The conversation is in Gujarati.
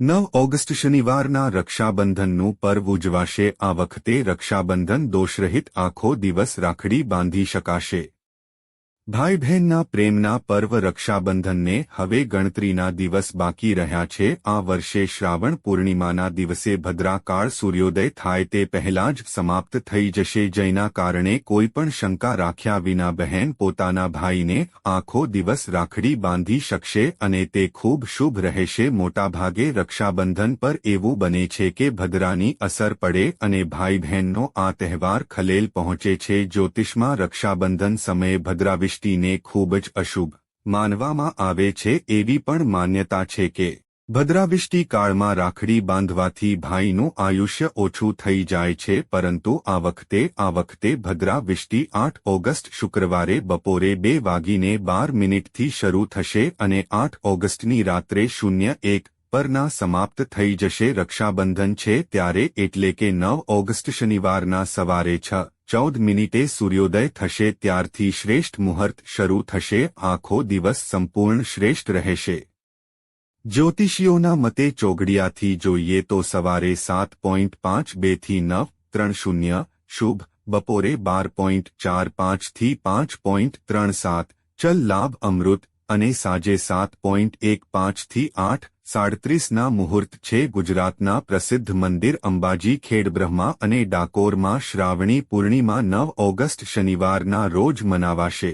નવ ઓગસ્ટ શનિવારના રક્ષાબંધનનું પર્વ ઉજવાશે. આ વખતે રક્ષાબંધન દોષરહિત આખો દિવસ રાખડી બાંધી શકાશે. ભાઈ બહેનના પ્રેમના પર્વ રક્ષાબંધનને હવે ગણતરીના દિવસ બાકી રહ્યા છે. આ વર્ષે શ્રાવણ પૂર્ણિમાના દિવસે ભદ્રાકાળ સૂર્યોદય થાય તે પહેલા જ સમાપ્ત થઈ જશે. જેના કારણે કોઈ પણ શંકા રાખ્યા વિના બહેન પોતાના ભાઈને આખો દિવસ રાખડી બાંધી શકશે અને તે ખૂબ શુભ રહેશે. મોટાભાગે રક્ષાબંધન પર એવું બને છે કે ભદ્રાની અસર પડે અને ભાઈ બહેનનો આ તહેવાર ખલેલ પહોંચે છે. જ્યોતિષમાં રક્ષાબંધન સમયે ભદ્રાવિષ્ટ દૃષ્ટિને ખૂબ જ અશુભ માનવામાં આવે છે એવી પણ માન્યતા છે કે ભદ્રાવિષ્ટિ કાળમાં રાખડી બાંધવાથી ભાઈનું આયુષ્ય ઓછું થઈ જાય છે પરંતુ આ વખતે આ વખતે ભદ્રાવિષ્ટિ આઠ ઓગસ્ટ શુક્રવારે બપોરે બે વાગીને બાર મિનિટથી શરૂ થશે અને આઠ ઓગસ્ટની રાત્રે શૂન્ય એક પરના સમાપ્ત થઈ જશે રક્ષાબંધન છે ત્યારે એટલે કે નવ ઓગસ્ટ શનિવારના સવારે છ, ચૌદ મિનિટે સૂર્યોદય થશે ત્યારથી શ્રેષ્ઠ મુહૂર્ત શરૂ થશે, આખો દિવસ સંપૂર્ણ શ્રેષ્ઠ રહેશે. જ્યોતિષીઓના મતે ચોગડિયાથી જોઈએ તો સવારે સાત પોઈન્ટ પાંચ બેથી નવ, ત્રણ શૂન્ય, શુભ, બપોરે બાર પોઈન્ટ ચાર પાંચથી પાંચ પોઈન્ટ ત્રણ સાત, ચલ લાભ અમૃત અને સાંજે સાત પોઈન્ટ એક પાંચથી આઠ સાડત્રીસના મુહૂર્ત છે ગુજરાતના પ્રસિદ્ધ મંદિર અંબાજી ખેડબ્રહ્મા અને ડાકોરમાં શ્રાવણી પૂર્ણિમા નવ ઓગસ્ટ શનિવારના રોજ મનાવાશે.